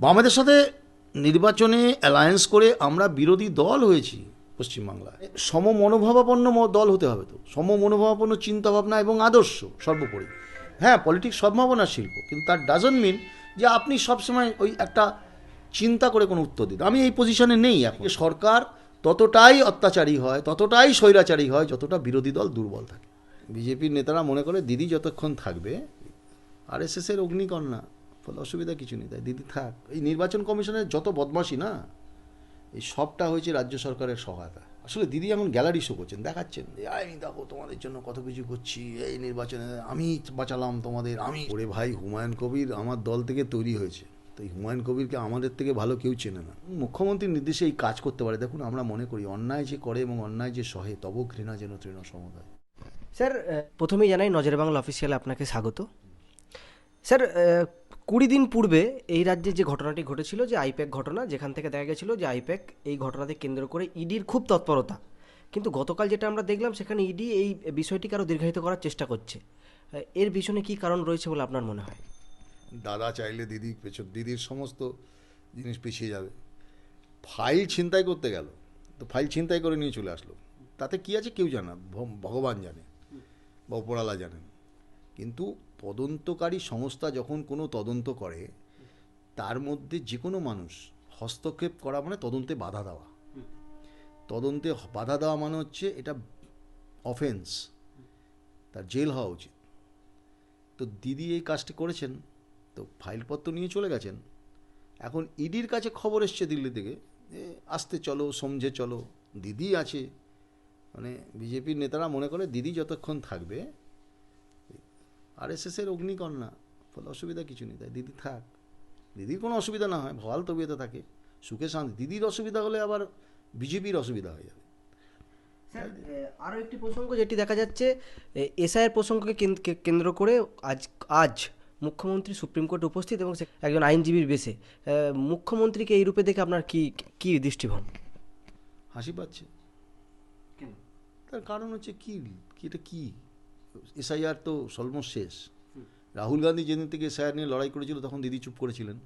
বামেদের সাথে নির্বাচনে অ্যালায়েন্স করে আমরা বিরোধী দল হয়েছি পশ্চিমবাংলায়। সম মনোভাবাপন্ন দল হতে হবে তো। সম মনোভাবাপন্ন চিন্তাভাবনা এবং আদর্শ সর্বোপরি। হ্যাঁ পলিটিক্স সম্ভাবনা শিল্প কিন্তু তার ডাজন্ট মিন যে আপনি সবসময় ওই একটা চিন্তা করে কোনো উত্তর দিন। আমি এই পজিশনে নেই এখন। সরকার ততটাই অত্যাচারী হয় ততটাই স্বৈরাচারী হয় যতটা বিরোধী দল দুর্বল থাকে। বিজেপির নেতারা মনে করে দিদি যতক্ষণ থাকবে আর এস এর অগ্নিকন্যা। ফলে অসুবিধা কিছু নেই। তাই দিদি থাক। এই নির্বাচন কমিশনের যত বদমাশি না, এই সবটা হয়েছে রাজ্য সরকারের সহায়তা। আসলে দিদি এখন গ্যালারি শো করছেন, দেখাচ্ছেন। যে আমি দেখো, তোমাদের জন্য কত কিছু করছি। এই নির্বাচনে আমি বাঁচালাম তোমাদের, আমি ওরে ভাই, হুমায়ুন কবির আমার দল থেকে তৈরি হয়েছে। তো এই হুমায়ুন কবিরকে আমাদের থেকে ভালো কেউ চেনে না। মুখ্যমন্ত্রীর নির্দেশে এই কাজ করতে পারে। দেখুন, আমরা মনে করি, অন্যায় যে করে এবং অন্যায় যে সহে তব ঘৃণা যেন তৃণ সমুদায়। স্যার প্রথমেই জানাই নজর বাংলা অফিসিয়ালে আপনাকে স্বাগত। স্যার কুড়ি দিন পূর্বে এই রাজ্যে যে ঘটনাটি ঘটেছিল, যে আইপ্যাক ঘটনা, যেখান থেকে দেখা গেছিল যে আইপ্যাক এই ঘটনাকে কেন্দ্র করে ইডির খুব তৎপরতা। কিন্তু গতকাল যেটা আমরা দেখলাম, সেখানে ইডি এই বিষয়টিকে আরও দীর্ঘায়িত করার চেষ্টা করছে। এর পিছনে কি কারণ রয়েছে বলে আপনার মনে হয়? দাদা চাইলে দিদি, পেছন, দিদির সমস্ত জিনিস পিছিয়ে যাবে। ফাইল ছিনতাই করতে গেল। তো ফাইল ছিনতাই করে নিয়ে চলে আসলো। তাতে কি আছে কেউ জানা ভগবান জানে বা ওপরালা জানেন। কিন্তু তদন্তকারী সংস্থা যখন কোনো তদন্ত করে, তার মধ্যে যে কোনো মানুষ হস্তক্ষেপ করা মানে তদন্তে বাধা দেওয়া। তদন্তে বাধা দেওয়া মানে হচ্ছে এটা অফেন্স তার জেল হওয়া উচিত। তো দিদি এই কাজটি করেছেন, তো ফাইলপত্র নিয়ে চলে গেছেন। এখন ইডির কাছে খবর এসছে দিল্লি থেকে আসতে চলো, সমঝে চলো, দিদি আছে। মানে বিজেপির নেতারা মনে করে দিদি যতক্ষণ থাকবে আর এস এর অগ্নিকন্যা ফলে অসুবিধা কিছু নেই তাই দিদি থাক। দিদির কোনো অসুবিধা না হয় ভয়াল তবিয়তে থাকে সুখে শান্তি। দিদির অসুবিধা হলে আবার বিজেপির অসুবিধা হয়ে যাবে। আরও একটি প্রসঙ্গ যেটি দেখা যাচ্ছে এসআইয়ের প্রসঙ্গকে কেন্দ্র করে আজ আজ মুখ্যমন্ত্রী সুপ্রিম কোর্টে উপস্থিত এবং একজন আইনজীবীর বেশে। মুখ্যমন্ত্রীকে এই রূপে দেখে আপনার কি কি দৃষ্টিভঙ্গি? হাসি পাচ্ছে। তার কারণ হচ্ছে কি কি এটা কি? এসআইআর তো অলমোস্ট শেষ। রাহুল গান্ধী যেদিন থেকে এসআইআর নিয়ে লড়াই করেছিল, তখন দিদি চুপ করেছিলেন।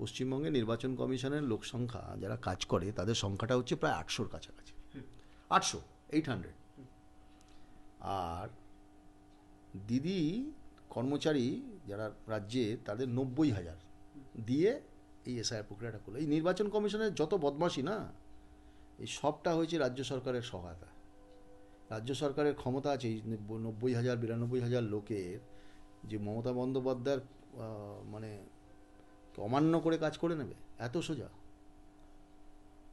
পশ্চিমবঙ্গে নির্বাচন কমিশনের লোক সংখ্যা, যারা কাজ করে, তাদের সংখ্যাটা হচ্ছে প্রায় আটশোর কাছাকাছি। আটশো এইট হান্ড্রেড আর দিদি, কর্মচারী যারা রাজ্যে, তাদের নব্বই হাজার দিয়ে এই এসআইআর প্রক্রিয়াটা করল। এই নির্বাচন কমিশনের যত বদমাশি না, এই সবটা হয়েছে রাজ্য সরকারের সহায়তা রাজ্য সরকারের ক্ষমতা আছে নব্বই- হাজার, বিরানব্বই হাজার লোকের যে মমতা বন্দ্যোপাধ্যায়ের মানে অমান্য করে কাজ করে নেবে, এত সোজা?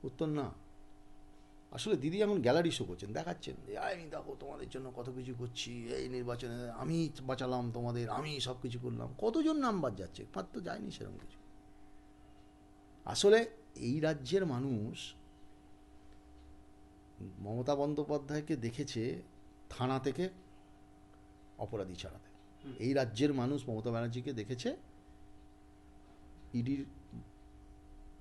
উত্তর না। আসলে দিদি এখন গ্যালারি শো করছেন, দেখাচ্ছেন, যে আমি দেখো তোমাদের জন্য কত কিছু করছি, এই নির্বাচনে আমি বাঁচালাম তোমাদের, আমি সব কিছু করলাম। কতজন নাম্বার যাচ্ছে? তো যায়নি সেরকম কিছু। আসলে এই রাজ্যের মানুষ মমতা বন্দ্যোপাধ্যায়কে দেখেছে থানা থেকে অপরাধী ছাড়াতে। এই রাজ্যের মানুষ মমতা ব্যানার্জিকে দেখেছে ইডির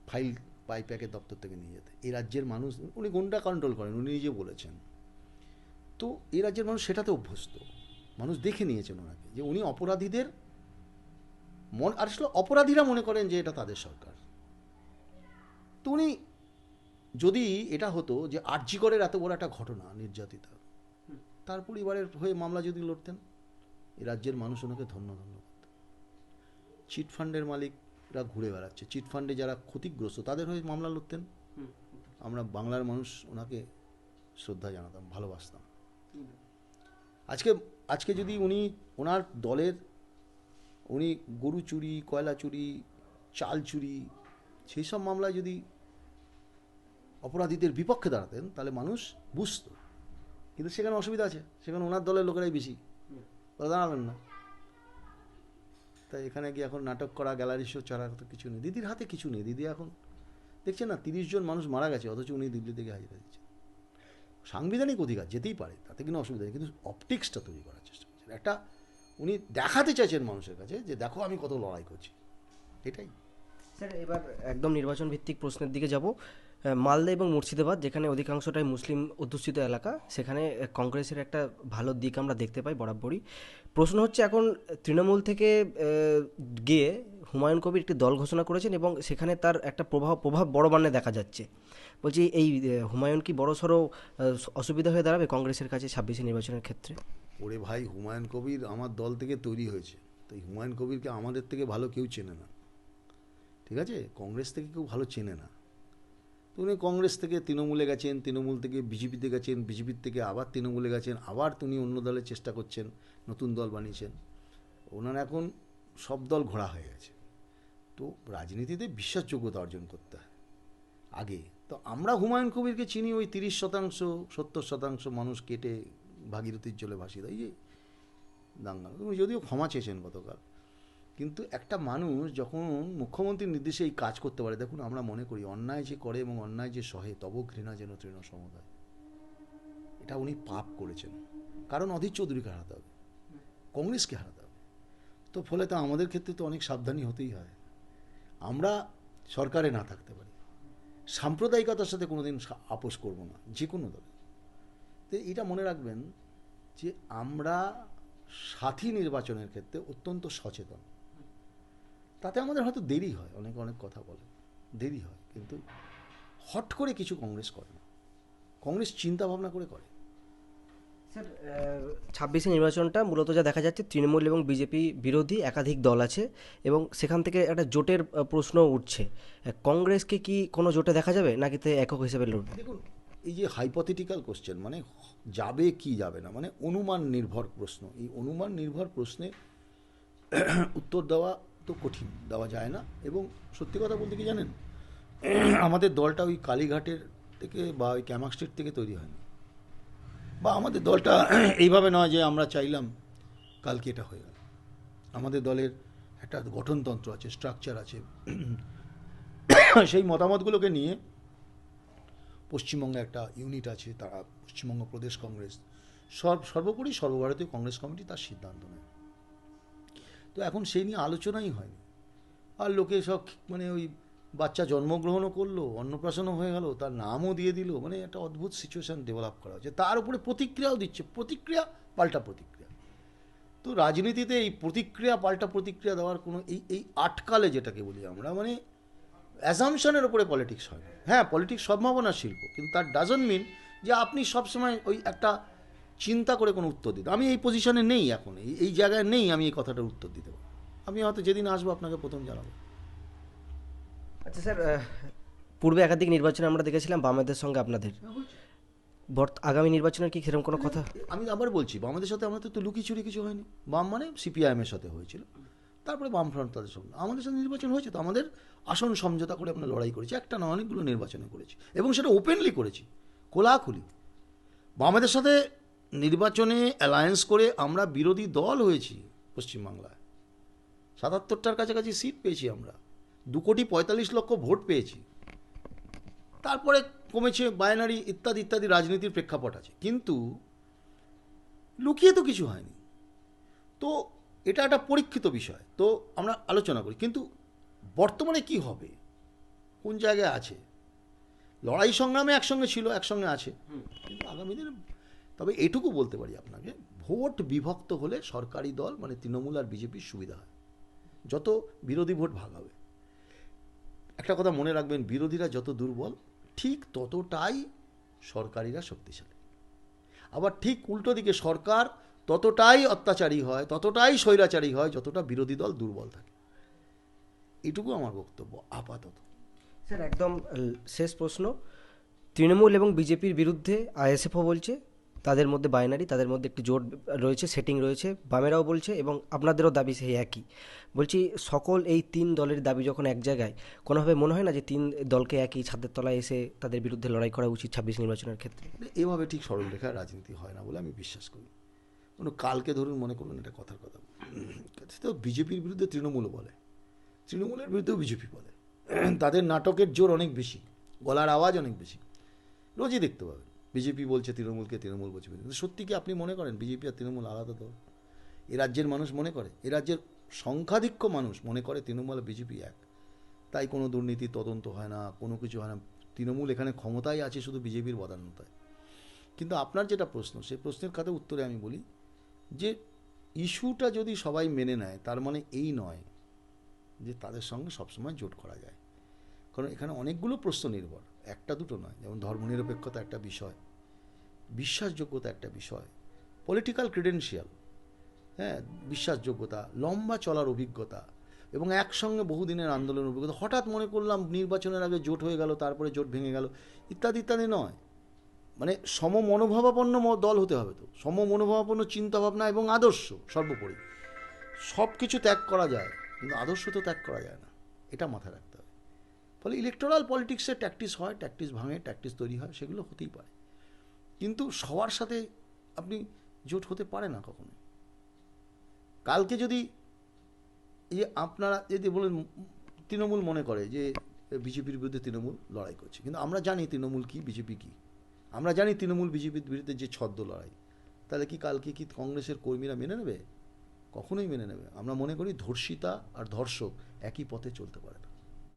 ফাইল পাইপ্যাকের দপ্তর থেকে নিয়ে যেতে। এই রাজ্যের মানুষ উনি গুন্ডা কন্ট্রোল করেন উনি নিজে বলেছেন। তো এই রাজ্যের মানুষ সেটাতে অভ্যস্ত। মানুষ দেখে নিয়েছেন ওনাকে যে উনি অপরাধীদের মন আর আসলে অপরাধীরা মনে করেন যে এটা তাদের সরকার। তো উনি যদি এটা হতো যে আর্যিকরের এত বড় একটা ঘটনা নির্যাতিতা তার পরিবারের হয়ে মামলা যদি লড়তেন, এ রাজ্যের মানুষ ওনাকে ধন্য ধন্য করত। চিটফান্ডের মালিকরা ঘুরে বেড়াচ্ছে। চিটফান্ডে যারা ক্ষতিগ্রস্ত, তাদের হয়ে মামলা লড়তেন। আমরা বাংলার মানুষ ওনাকে শ্রদ্ধা জানাতাম, ভালোবাসতাম। আজকে আজকে যদি উনি ওনার দলের, উনি গরু চুরি, কয়লা চুরি, চাল চুরি, সেই সব মামলায় যদি অপরাধীদের বিপক্ষে দাঁড়াতেন, তাহলে মানুষ বুঝতো। কিন্তু সেখানে অসুবিধা আছে, সেখানে ওনার দলের লোকেরাই বেশি। ওরা দাঁড়াবেন না। তাই এখানে গিয়ে এখন নাটক করা, গ্যালারি শো ছাড়া তো কিছু নেই। দিদির হাতে কিছু নেই। দিদি এখন, দেখছেন না, তিরিশ জন মানুষ মারা গেছে, অথচ উনি দিল্লি থেকে হাজিরা দিচ্ছেন সাংবিধানিক অধিকার যেতেই পারে, তাতে কোনো অসুবিধা নেই, কিন্তু অপটিক্সটা তৈরি করার চেষ্টা করছেন। একটা উনি দেখাতে চাইছেন মানুষের কাছে যে, দেখো, আমি কত লড়াই করছি। এটাই। স্যার, এবার একদম নির্বাচন ভিত্তিক প্রশ্নের দিকে যাব। মালদা এবং মুর্শিদাবাদ, যেখানে অধিকাংশটাই মুসলিম অধ্যুষিত এলাকা, সেখানে কংগ্রেসের একটা ভালো দিক আমরা দেখতে পাই বরাবরই। প্রশ্ন হচ্ছে এখন তৃণমূল থেকে গিয়ে হুমায়ুন কবির একটি দল ঘোষণা করেছেন এবং সেখানে তার একটা প্রভাব প্রভাব বড় মানে দেখা যাচ্ছে। বলছি, এই হুমায়ুন কি বড় সড়ো অসুবিধা হয়ে দাঁড়াবে কংগ্রেসের কাছে ছাব্বিশে নির্বাচনের ক্ষেত্রে? ওরে ভাই, হুমায়ুন কবির আমার দল থেকে তৈরি হয়েছে। তো এই হুমায়ুন কবিরকে আমাদের থেকে ভালো কেউ চেনে না। ঠিক আছে? কংগ্রেস থেকে কেউ ভালো চেনে না। উনি কংগ্রেস থেকে তৃণমূলে গেছেন, তৃণমূল থেকে বিজেপিতে গেছেন, বিজেপির থেকে আবার তৃণমূলে গেছেন, আবার তিনি অন্য দলের চেষ্টা করছেন, নতুন দল বানিয়েছেন। ওনার এখন সব দল ঘোরা হয়ে গেছে। তো রাজনীতিতে বিশ্বাসযোগ্যতা অর্জন করতে হয়। আগে তো আমরা হুমায়ুন কবিরকে চিনি, ওই তিরিশ শতাংশ, সত্তর শতাংশ মানুষ কেটে ভাগীরথীর জলে ভাসিয়ে দেয়। যে দাঙ্গা যদিও ক্ষমা চেয়েছেন গতকাল কিন্তু একটা মানুষ যখন মুখ্যমন্ত্রীর নির্দেশে এই কাজ করতে পারে, দেখুন আমরা মনে করি অন্যায় যে করে এবং অন্যায় যে সহে তব ঘৃণা যেন তৃণ সমুদায়। এটা উনি পাপ করেছেন। কারণ অধীর চৌধুরীকে হারাতে হবে। কংগ্রেসকে হারাতে হবে। তো ফলে তো আমাদের ক্ষেত্রে তো অনেক সাবধানী হতেই হয়। আমরা সরকারে না থাকতে পারি। সাম্প্রদায়িকতার সাথে কোনোদিন আপোষ করব না যে কোনো দলে। তো এটা মনে রাখবেন যে আমরা সাথী নির্বাচনের ক্ষেত্রে অত্যন্ত সচেতন। তাতে আমাদের হয়তো দেরি হয় অনেক অনেক কথা বলে। দেরি হয় কিন্তু হট করে কিছু কংগ্রেস করে না। কংগ্রেস চিন্তা ভাবনা করে করে। স্যার ছাব্বিশে নির্বাচনটা মূলত যা দেখা যাচ্ছে তৃণমূল এবং বিজেপি বিরোধী একাধিক দল আছে এবং সেখান থেকে একটা জোটের প্রশ্ন উঠছে। কংগ্রেসকে কি কোনো জোটে দেখা যাবে নাকি তে একক হিসেবে লড়বে? দেখুন এই যে হাইপথেটিক্যাল কোশ্চেন মানে যাবে কি যাবে না মানে অনুমান নির্ভর প্রশ্ন। এই অনুমান নির্ভর প্রশ্নে উত্তর দেওয়া তো কঠিন, দেওয়া যায় না। এবং সত্যি কথা বলতে কি জানেন? আমাদের দলটা ওই কালীঘাটের থেকে বা ওই ক্যামাক স্ট্রিট থেকে তৈরি হয়নি। বা আমাদের দলটা এইভাবে নয় যে আমরা চাইলাম কালকে এটা হয়ে গেল। আমাদের দলের একটা গঠনতন্ত্র আছে স্ট্রাকচার আছে। সেই মতামতগুলোকে নিয়ে পশ্চিমবঙ্গে একটা ইউনিট আছে, তারা পশ্চিমবঙ্গ প্রদেশ কংগ্রেস। সর্ব সর্বোপরি সর্বভারতীয় কংগ্রেস কমিটি তার সিদ্ধান্ত নেয়। তো এখন সেই নিয়ে আলোচনাই হয়নি। আর লোকে সব মানে ওই বাচ্চা জন্মগ্রহণও করল, অন্নপ্রাশনও হয়ে গেল, তার নামও দিয়ে দিল মানে একটা অদ্ভুত সিচুয়েশন ডেভেলপ করা হচ্ছে। তার উপরে প্রতিক্রিয়াও দিচ্ছে, প্রতিক্রিয়া পাল্টা প্রতিক্রিয়া। তো রাজনীতিতে এই প্রতিক্রিয়া, পাল্টা প্রতিক্রিয়া দেওয়ার কোনো এই এই আটকালে যেটাকে বলি আমরা মানে অ্যাজামশনের উপরে পলিটিক্স হয়। হ্যাঁ পলিটিক্স সম্ভাবনা শিল্প, কিন্তু তার ডাজন্ট মিন যে আপনি সবসময় ওই একটা চিন্তা করে কোনো উত্তর দিতে আমি এই পজিশনে নেই এখন। এই জায়গায় নেই আমি এই কথাটার উত্তর দিতে। পারব আমি হয়তো যেদিন আসব আপনাকে প্রথম জানাব। আচ্ছা স্যার পূর্বে একাধিক নির্বাচনে আমরা দেখেছিলাম বামেদের সঙ্গে আপনাদের। আগামী নির্বাচনের কি সেরকম কোনো কথা? আমি আবার বলছি বামেদের সাথে আমাদের তো লুকিচুরি কিছু হয়নি। বাম মানে সিপিআইএমের সাথে হয়েছিল। তারপরে বামফ্রন্ট তাদের সঙ্গে। আমাদের সাথে নির্বাচন হয়েছে তো আমাদের আসন সমঝোতা করে আমরা লড়াই করেছি। একটা না অনেকগুলো নির্বাচনে করেছি। এবং সেটা ওপেনলি করেছি। খোলাখুলি বামেদের সাথে নির্বাচনে অ্যালায়েন্স করে আমরা বিরোধী দল হয়েছি পশ্চিমবাংলায়। সাতাত্তরটার কাছাকাছি সিট পেয়েছি আমরা। দু কোটি পঁয়তাল্লিশ লক্ষ ভোট পেয়েছি। তারপরে কমেছে বায়নারি ইত্যাদি ইত্যাদি রাজনীতির প্রেক্ষাপট আছে। কিন্তু লুকিয়ে তো কিছু হয়নি। তো এটা একটা পরীক্ষিত বিষয়। তো আমরা আলোচনা করি। কিন্তু বর্তমানে কি হবে? কোন জায়গায় আছে? লড়াই সংগ্রামে একসঙ্গে ছিল একসঙ্গে আছে। কিন্তু আগামী দিনে তবে এটুকু বলতে পারি আপনাকে, ভোট বিভক্ত হলে সরকারি দল মানে তৃণমূল আর বিজেপির সুবিধা হয়। যত বিরোধী ভোট ভাগ হবে। একটা কথা মনে রাখবেন, বিরোধীরা যত দুর্বল, ঠিক ততটাই সরকারিরা শক্তিশালী। আবার ঠিক উল্টো দিকে সরকার ততটাই অত্যাচারী হয়, ততটাই স্বৈরাচারী হয়, যতটা বিরোধী দল দুর্বল থাকে। এটুকু আমার বক্তব্য, আপাতত। স্যার, একদম শেষ প্রশ্ন। তৃণমূল এবং বিজেপির বিরুদ্ধে আইএসএফও বলছে তাদের মধ্যে বাইনারি তাদের মধ্যে একটি জোট রয়েছে সেটিং রয়েছে, বামেরাও বলছে এবং আপনাদেরও দাবি সেই একই। বলছি, সকল এই তিন দলের দাবি যখন এক জায়গায়, কোনোভাবে মনে হয় না যে তিন দলকে একই ছাদের তলায় এসে তাদের বিরুদ্ধে লড়াই করা উচিত ছাব্বিশ নির্বাচনের ক্ষেত্রে? এভাবে ঠিক সরলরেখায় রাজনীতি হয় না বলে আমি বিশ্বাস করি। কোনো কালকে ধরুন মনে করুন এটা কথার কথা। তো বিজেপির বিরুদ্ধে তৃণমূলও বলে। তৃণমূলের বিরুদ্ধেও বিজেপি বলে। তাদের নাটকের জোর অনেক বেশি, গলার আওয়াজ অনেক বেশি। রোজই দেখতে পাবেন। বিজেপি বলছে তৃণমূলকে তৃণমূল বলছে সত্যি কি আপনি মনে করেন বিজেপি আর তৃণমূল আলাদা দল? এ রাজ্যের মানুষ মনে করে? এ রাজ্যের সংখ্যাধিক্য মানুষ মনে করে তৃণমূল আর বিজেপি এক? তাই কোনো দুর্নীতি তদন্ত হয় না, কোনো কিছু হয় না। তৃণমূল এখানে ক্ষমতায় আছে শুধু বিজেপির বদান্যতায়। কিন্তু আপনার যেটা প্রশ্ন, সেই প্রশ্নের খাতে উত্তরে আমি বলি যে ইস্যুটা যদি সবাই মেনে নেয়, তার মানে এই নয় যে তাদের সঙ্গে সবসময় জোট করা যায়। কারণ এখানে অনেকগুলো প্রশ্ন নির্ভর। একটা দুটো নয়, যেমন ধর্মনিরপেক্ষতা একটা বিষয়, বিশ্বাসযোগ্যতা একটা বিষয় পলিটিক্যাল ক্রিডেন্সিয়াল হ্যাঁ বিশ্বাসযোগ্যতা, লম্বা চলার অভিজ্ঞতা, এবং একসঙ্গে বহুদিনের আন্দোলনের অভিজ্ঞতা। হঠাৎ মনে করলাম নির্বাচনের আগে জোট হয়ে গেল, তারপরে জোট ভেঙে গেল, ইত্যাদি ইত্যাদি নয়। মানে সম মনোভাবাপন্ন দল হতে হবে তো। সম মনোভাবাপন্ন চিন্তাভাবনা এবং আদর্শ সর্বোপরি। সব কিছু ত্যাগ করা যায়, কিন্তু আদর্শ তো ত্যাগ করা যায় না। এটা মাথায় রাখতে হবে। ফলে ইলেকটোরাল পলিটিক্সে ট্যাকটিস হয় ট্যাকটিস ভাঙে ট্যাকটিস তৈরি হয়, সেগুলো হতেই পারে। কিন্তু সবার সাথে আপনি জোট হতে পারে না কখনো কালকে যদি এই আপনারা যদি বলেন, তৃণমূল মনে করে যে বিজেপির বিরুদ্ধে তৃণমূল লড়াই করছে, কিন্তু আমরা জানি তৃণমূল কি, বিজেপি কি। আমরা জানি তৃণমূল বিজেপির বিরুদ্ধে যে ছদ্ম লড়াই, তাহলে কি কালকে কি কংগ্রেসের কর্মীরা মেনে নেবে? কখনোই মেনে নেবে। আমরা মনে করি ধর্ষিতা আর ধর্ষক একই পথে চলতে পারে না।